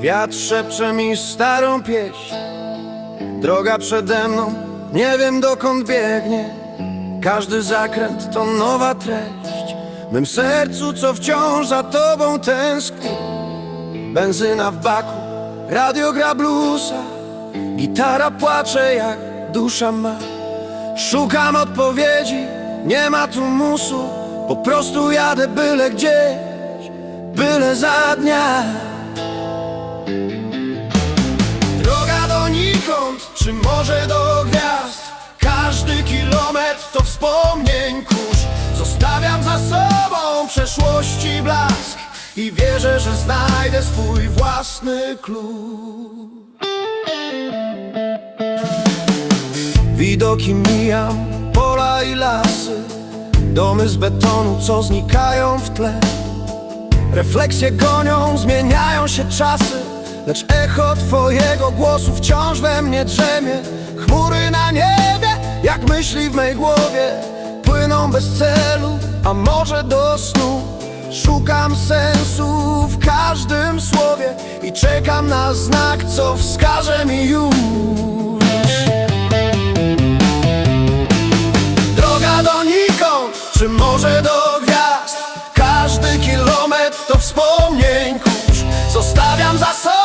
Wiatr szepcze mi starą pieśń. Droga przede mną, nie wiem dokąd biegnie. Każdy zakręt to nowa treść. W mym sercu, co wciąż za tobą tęskni. Benzyna w baku, radio gra bluesa. Gitara płacze jak dusza ma. Szukam odpowiedzi, nie ma tu musu. Po prostu jadę byle gdzieś, byle za dnia wspomnień kurz. Zostawiam za sobą przeszłości blask I wierzę, że znajdę swój własny klucz. Widoki mijam, pola i lasy. Domy z betonu, co znikają w tle. Refleksje gonią, zmieniają się czasy Lecz echo twojego głosu wciąż we mnie drzemie. Chmury na niebie, jak myśli w mej głowie Płyną bez celu, a może do snu. Szukam sensu w każdym słowie I czekam na znak, co wskaże mi już. Droga donikąd, czy może do gwiazd? Każdy kilometr to wspomnień kurz. Zostawiam za sobą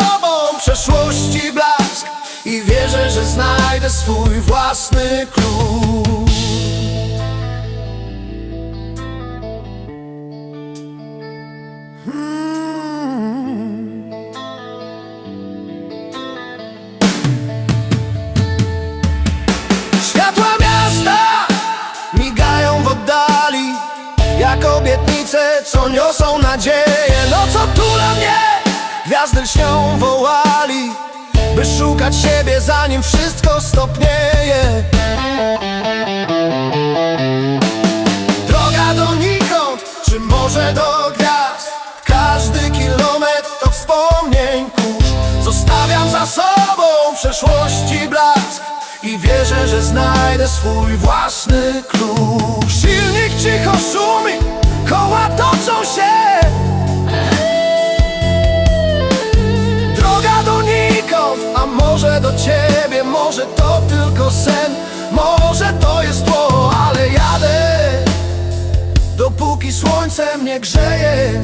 wierzę, że znajdę swój własny klucz. Światła miasta migają w oddali Jak obietnice, co niosą nadzieję By szukać siebie zanim wszystko stopnieje. Droga donikąd, czy może do gwiazd? Każdy kilometr to wspomnień kurz. Zostawiam za sobą przeszłości blask I wierzę, że znajdę swój własny klucz. Silnik może do ciebie Może to tylko sen, może to jest tło Ale jadę, dopóki słońce mnie grzeje